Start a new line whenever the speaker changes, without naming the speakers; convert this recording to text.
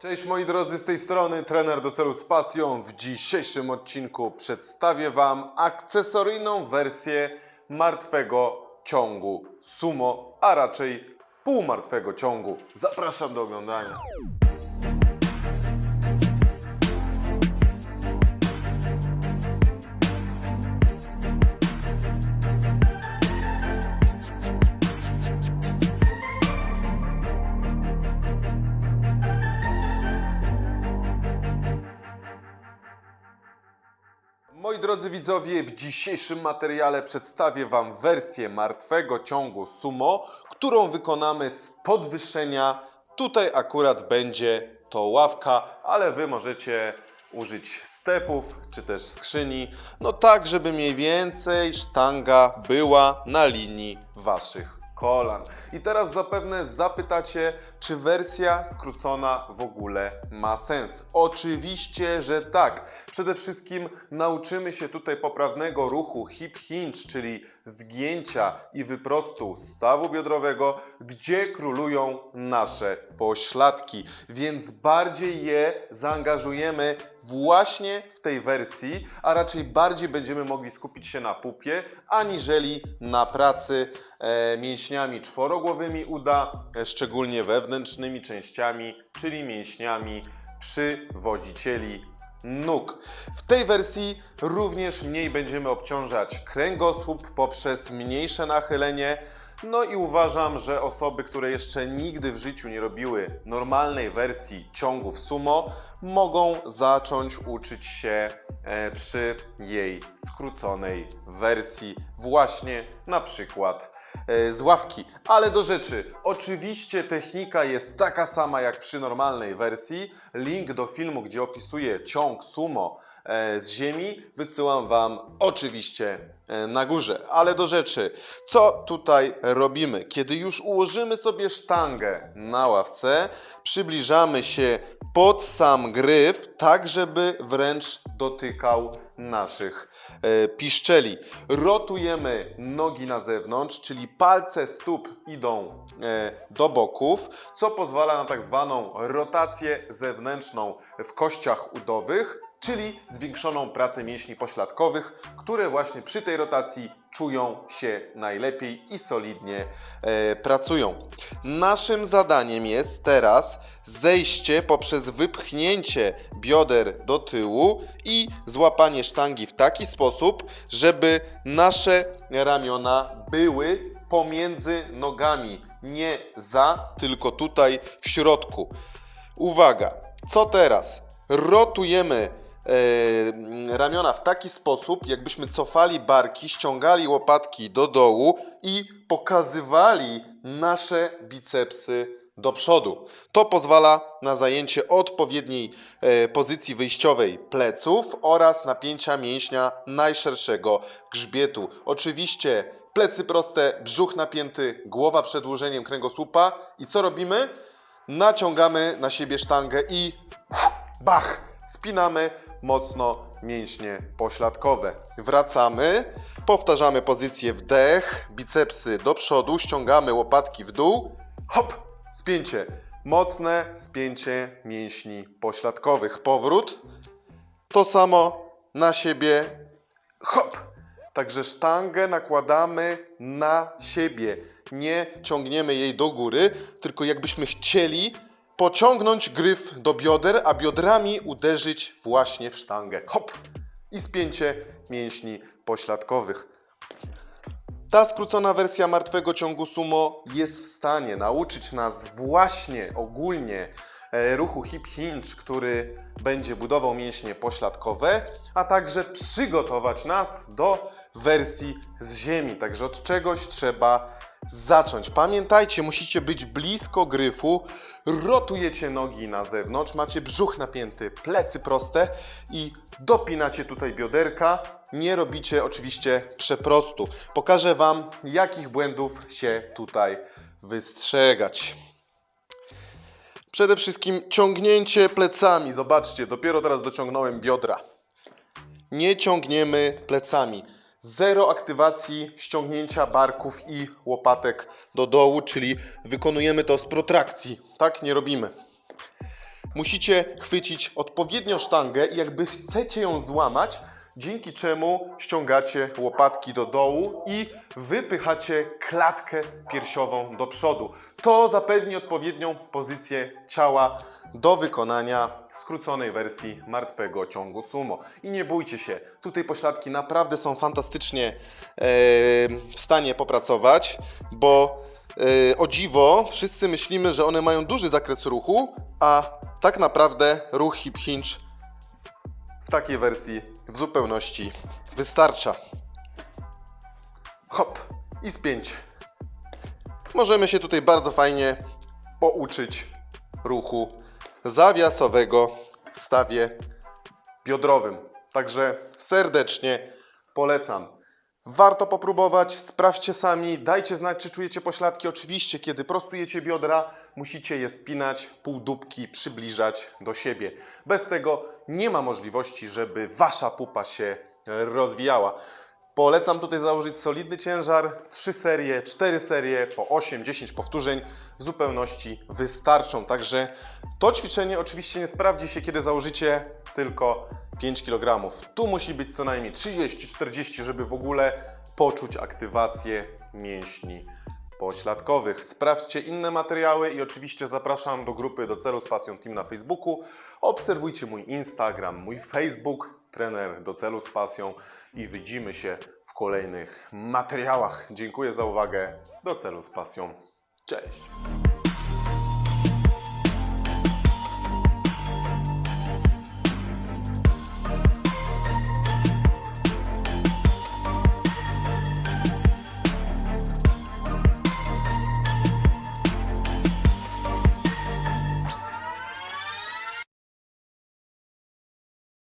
Cześć moi drodzy, z tej strony trener do celów z pasją. W dzisiejszym odcinku przedstawię Wam akcesoryjną wersję martwego ciągu sumo, a raczej półmartwego ciągu. Zapraszam do oglądania. Moi drodzy widzowie, w dzisiejszym materiale przedstawię Wam wersję martwego ciągu sumo, którą wykonamy z podwyższenia. Tutaj akurat będzie to ławka, ale Wy możecie użyć stepów czy też skrzyni, no tak, żeby mniej więcej sztanga była na linii Waszych kolan. I teraz zapewne zapytacie, czy wersja skrócona w ogóle ma sens. Oczywiście, że tak. Przede wszystkim nauczymy się tutaj poprawnego ruchu hip hinge, czyli zgięcia i wyprostu stawu biodrowego, gdzie królują nasze pośladki. Więc bardziej je zaangażujemy właśnie w tej wersji, a raczej bardziej będziemy mogli skupić się na pupie, aniżeli na pracy e, mięśniami czworogłowymi uda, e, szczególnie wewnętrznymi częściami, czyli mięśniami przywozicieli nóg. W tej wersji również mniej będziemy obciążać kręgosłup poprzez mniejsze nachylenie. No i uważam, że osoby, które jeszcze nigdy w życiu nie robiły normalnej wersji ciągów sumo, mogą zacząć uczyć się e, przy jej skróconej wersji, właśnie na przykład e, z ławki. Ale do rzeczy. Oczywiście technika jest taka sama jak przy normalnej wersji. Link do filmu, gdzie opisuję ciąg sumo z ziemi, wysyłam Wam oczywiście e, na górze. Ale do rzeczy. Co tutaj robimy? Kiedy już ułożymy sobie sztangę na ławce, przybliżamy się pod sam gryf, tak żeby wręcz dotykał naszych e, piszczeli. Rotujemy nogi na zewnątrz, czyli palce stóp idą e, do boków, co pozwala na tak zwaną rotację zewnętrzną w kościach udowych, czyli zwiększoną pracę mięśni pośladkowych, które właśnie przy tej rotacji czują się najlepiej i solidnie e, pracują. Naszym zadaniem jest teraz zejście poprzez wypchnięcie bioder do tyłu i złapanie sztangi w taki sposób, żeby nasze ramiona były pomiędzy nogami, nie za, tylko tutaj w środku. Uwaga, co teraz? Rotujemy ramiona w taki sposób, jakbyśmy cofali barki, ściągali łopatki do dołu i pokazywali nasze bicepsy do przodu. To pozwala na zajęcie odpowiedniej e, pozycji wyjściowej pleców oraz napięcia mięśnia najszerszego grzbietu. Oczywiście plecy proste, brzuch napięty, głowa przedłużeniem kręgosłupa i co robimy? Naciągamy na siebie sztangę i bach! Spinamy mocno mięśnie pośladkowe. Wracamy, powtarzamy pozycję wdech, bicepsy do przodu, ściągamy łopatki w dół, hop, spięcie. Mocne spięcie mięśni pośladkowych. Powrót. To samo na siebie, hop. Także sztangę nakładamy na siebie. Nie ciągniemy jej do góry, tylko jakbyśmy chcieli pociągnąć gryf do bioder, a biodrami uderzyć właśnie w sztangę. Hop! I spięcie mięśni pośladkowych. Ta skrócona wersja martwego ciągu sumo jest w stanie nauczyć nas właśnie ogólnie e, ruchu hip hinge, który będzie budował mięśnie pośladkowe, a także przygotować nas do wersji z ziemi. Także od czegoś trzeba zacząć. Pamiętajcie, musicie być blisko gryfu, rotujecie nogi na zewnątrz, macie brzuch napięty, plecy proste i dopinacie tutaj bioderka. Nie robicie oczywiście przeprostu. Pokażę Wam, jakich błędów się tutaj wystrzegać. Przede wszystkim ciągnięcie plecami. Zobaczcie, dopiero teraz dociągnąłem biodra. Nie ciągniemy plecami. Zero aktywacji ściągnięcia barków i łopatek do dołu, czyli wykonujemy to z protrakcji. Tak nie robimy. musicie chwycić odpowiednio sztangę i jakby chcecie ją złamać, dzięki czemu ściągacie łopatki do dołu i wypychacie klatkę piersiową do przodu. To zapewni odpowiednią pozycję ciała do wykonania skróconej wersji martwego ciągu sumo. I nie bójcie się, tutaj pośladki naprawdę są fantastycznie e, w stanie popracować, bo e, o dziwo wszyscy myślimy, że one mają duży zakres ruchu, a tak naprawdę ruch hip hinge w takiej wersji w zupełności wystarcza. Hop i spięcie. Możemy się tutaj bardzo fajnie pouczyć ruchu zawiasowego w stawie biodrowym. Także serdecznie polecam. Warto popróbować, sprawdźcie sami, dajcie znać, czy czujecie pośladki. Oczywiście, kiedy prostujecie biodra, musicie je spinać, półdubki przybliżać do siebie. Bez tego nie ma możliwości, żeby wasza pupa się rozwijała. Polecam tutaj założyć solidny ciężar, 3 serie, 4 serie, po 8-10 powtórzeń w zupełności wystarczą. Także to ćwiczenie oczywiście nie sprawdzi się, kiedy założycie tylko 5 kg. Tu musi być co najmniej 30-40, żeby w ogóle poczuć aktywację mięśni pośladkowych. Sprawdźcie inne materiały i oczywiście zapraszam do grupy do celu z pasją Team na Facebooku. Obserwujcie mój Instagram, mój Facebook, trener do celu z pasją i widzimy się w kolejnych materiałach. Dziękuję za uwagę. Do celu z pasją. Cześć.